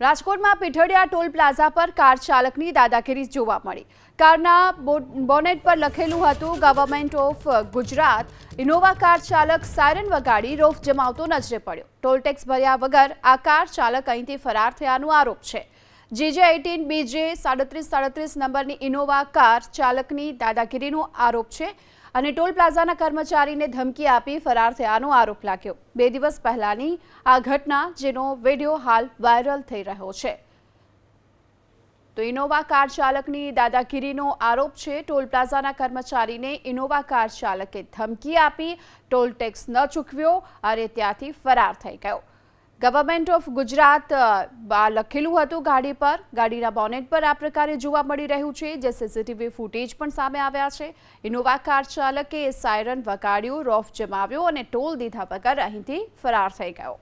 રાજકોટમાં Pithadiya toll plaza પર car ચાલકની દાદાગીરી જોવા મળી. કારના બોનેટ પર લખેલું હતું government of Gujarat Innova car ચાલક સાયરન વગાડી રોફ જમાવતો નજરે પડ્યો. ટોલ ટેક્સ ભર્યા વગર આ કાર ચાલક અહીંથી ફરાર થયાનો આરોપ છે. જીજે એટીન બીજે સાડત્રીસ સાડત્રીસ નંબરની ઇનોવા કાર ચાલકની દાદાગીરીનો આરોપ છે અને ટોલ પ્લાઝાના કર્મચારીને ધમકી આપી ફરાર થયાનો આરોપ લાગ્યો. બે દિવસ પહેલાની આ ઘટના જેનો વીડિયો હાલ વાયરલ થઈ રહ્યો છે. તો ઇનોવા કાર ચાલકની દાદાગીરીનો આરોપ છે, ટોલ પ્લાઝાના કર્મચારીને ઇનોવા કાર ચાલકે ધમકી આપી, ટોલ ટેક્સ ન ચૂકવ્યો અને ત્યાંથી ફરાર થઈ ગયો. ગવર્મેન્ટ ઓફ ગુજરાત લખેલું હતું ગાડી પર. ગાડીના બોનેટ પર આ પ્રકારે જોવા મળી રહ્યું છે, જે સીસીટીવી ફૂટેજ પણ સામે આવ્યા છે. ઇનોવા કાર ચાલકે સાયરન વગાડ્યું રોફ જમાવ્યો અને ટોલ દીધા વગર અહીંથી ફરાર થઈ ગયો.